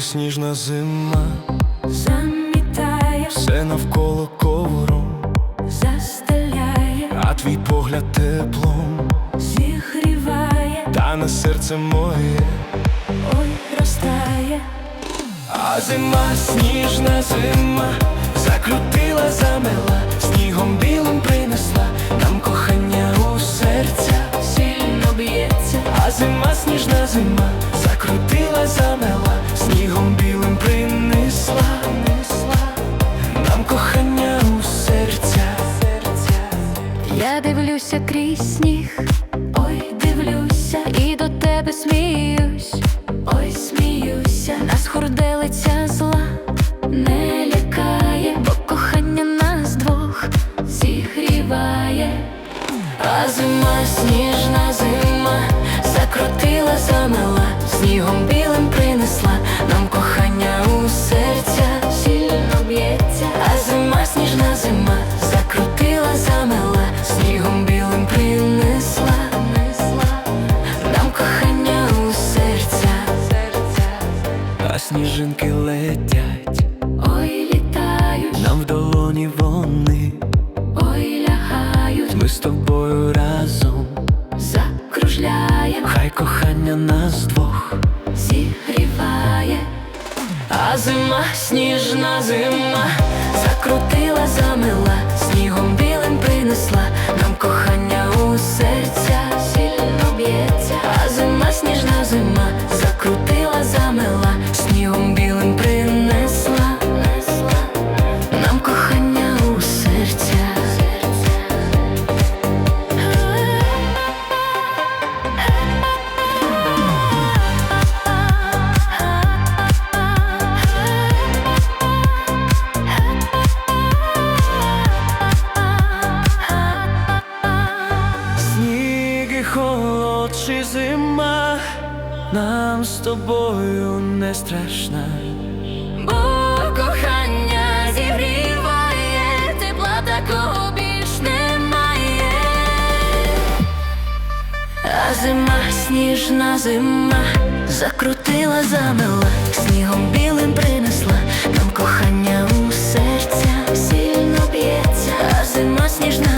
сніжна зима, замітає, все навколо ковром, застеляє, а твій погляд теплом, зігріває, та на серце моє, ой, розтає, а зима, сніжна зима, закрутила, замела, снігом білим принесла. Нам кохання я дивлюся крізь сніг, ой, дивлюся, і до тебе сміюсь, ой, сміюся, нас хурделиця зла А сніжинки летять, ой, літають, нам в долоні вони, ой, лягають, ми з тобою разом, закружляємо. хай кохання нас двох, зігріває, а зима, сніжна зима, закрутила, замила, снігом білим принесла холод чи зима нам з тобою не страшна, бо кохання зігріває, тепла такого більш немає, а зима, сніжна зима, закрутила, замила, снігом білим принесла. Нам кохання у серця сильно б'ється, а зима сніжна.